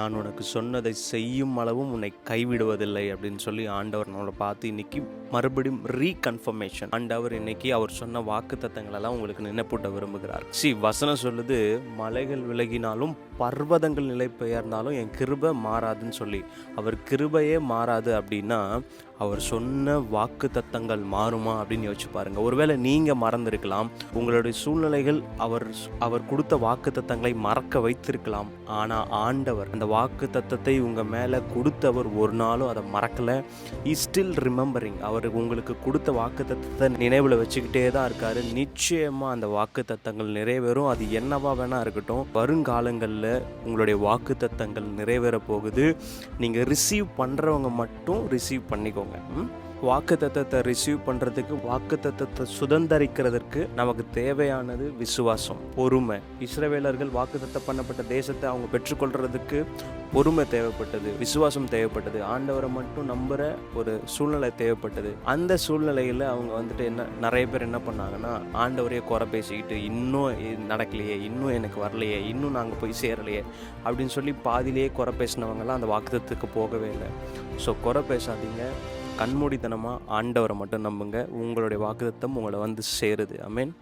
நான் உனக்கு சொன்னதை செய்யும் அளவும் உன்னை கைவிடுவதில்லை அப்படின்னு சொல்லி ஆண்டவர் நம்மளை பார்த்து இன்னைக்கு மறுபடியும் ரீகன்ஃபர்மேஷன் ஆண்டவர் இன்னைக்கு அவர் சொன்ன வாக்கு தத்தங்களெல்லாம் உங்களுக்கு நினைப்பூட்ட விரும்புகிறார். சி வசனம் சொல்லுது மலைகள் விலகினாலும் பர்வதங்கள் நிலை பெயர்ந்தாலும் என் கிருபை மாறாதுன்னு சொல்லி அவர் கிருபையே மாறாது அப்படின்னா அவர் சொன்ன வாக்கு தத்தங்கள் மாறுமா அப்படின்னு யோசிச்சு பாருங்கள் ஒருவேளை நீங்கள் மறந்துருக்கலாம் உங்களுடைய சூழ்நிலைகள் அவர் அவர் கொடுத்த வாக்கு தத்தங்களை மறக்க வைத்திருக்கலாம். ஆனால் ஆண்டவர் அந்த வாக்கு தத்தத்தை உங்கள் மேலே கொடுத்தவர் ஒரு நாளும் அதை மறக்கலை. இ ஸ்டில் ரிமெம்பரிங் அவர் உங்களுக்கு கொடுத்த வாக்கு தத்தத்தை நினைவில் வச்சுக்கிட்டே தான் இருக்காரு. நிச்சயமாக அந்த வாக்கு தத்தங்கள் நிறைவேறும். அது என்னவா வேணா இருக்கட்டும். வருங்காலங்களில் உங்களுடைய வாக்கு தத்தங்கள் நிறைவேற போகுது. நீங்கள் ரிசீவ் பண்ணுறவங்க மட்டும் ரிசீவ் பண்ணிக்கோங்க. வாக்கு தத்தத்தை ரிசீவ் பண்ணுறதுக்கு வாக்கு தத்தத்தை சுதந்திரிக்கிறதுக்கு நமக்கு தேவையானது விசுவாசம் பொறுமை. இஸ்ரவேலர்கள் வாக்கு பண்ணப்பட்ட தேசத்தை அவங்க பெற்றுக்கொள்றதுக்கு பொறுமை தேவைப்பட்டது விசுவாசம் தேவைப்பட்டது. ஆண்டவரை மட்டும் நம்புகிற ஒரு சூழ்நிலை தேவைப்பட்டது. அந்த சூழ்நிலையில் அவங்க வந்துட்டு என்ன நிறைய பேர் என்ன பண்ணாங்கன்னா ஆண்டவரையே குறை பேசிக்கிட்டு இன்னும் நடக்கலையே இன்னும் எனக்கு வரலையே இன்னும் நாங்கள் போய் சேரலையே அப்படின்னு சொல்லி பாதியிலேயே குறை பேசினவங்கலாம் அந்த வாக்குத்தத்துக்கு போகவே இல்லை. ஸோ குறை பேசாதீங்க. கண்மூடித்தனமாக ஆண்டவரை மட்டும் நம்புங்க. உங்களுடைய வாக்குத்தத்தம் உங்களை வந்து சேருது. ஐ மீன்